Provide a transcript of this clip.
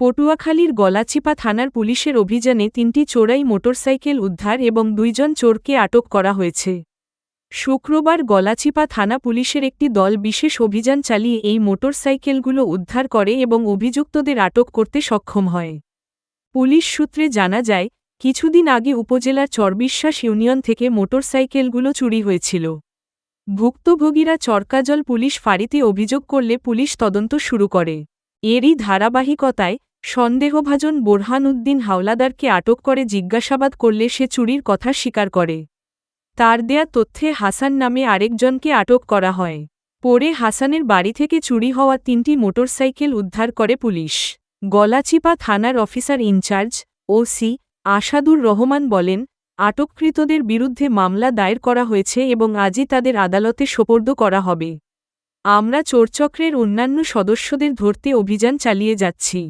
পটুয়াখালীর গলাচিপা থানার পুলিশের অভিযানে তিনটি চোরাই মোটরসাইকেল উদ্ধার এবং দুইজন চোরকে আটক করা হয়েছে। শুক্রবার গলাচিপা থানা পুলিশের একটি দল বিশেষ অভিযান চালিয়ে এই মোটরসাইকেলগুলো উদ্ধার করে এবং অভিযুক্তদের আটক করতে সক্ষম হয়। পুলিশ সূত্রে জানা যায়, কিছুদিন আগে উপজেলার চরবিশ্বাস ইউনিয়ন থেকে মোটরসাইকেলগুলো চুরি হয়েছিল। ভুক্তভোগীরা চরকাজল পুলিশ ফাঁড়িতে অভিযোগ করলে পুলিশ তদন্ত শুরু করে। এরই ধারাবাহিকতায় সন্দেহভাজন বোরহান উদ্দিন হাওলাদারকে আটক করে জিজ্ঞাসাবাদ করলে সে চুরির কথা স্বীকার করে। তার দেয়া তথ্যে হাসান নামে আরেকজনকে আটক করা হয়। পরে হাসানের বাড়ি থেকে চুরি হওয়া তিনটি মোটরসাইকেল উদ্ধার করে পুলিশ। গলাচিপা থানার officer in charge, OC Asadur Rahman বলেন, আটককৃতদের বিরুদ্ধে মামলা দায়ের করা হয়েছে এবং আজই তাদের আদালতে সোপর্দ করা হবে। আমরা চোরচক্রের অন্যান্য সদস্যদের ধরতে অভিযান চালিয়ে যাচ্ছি।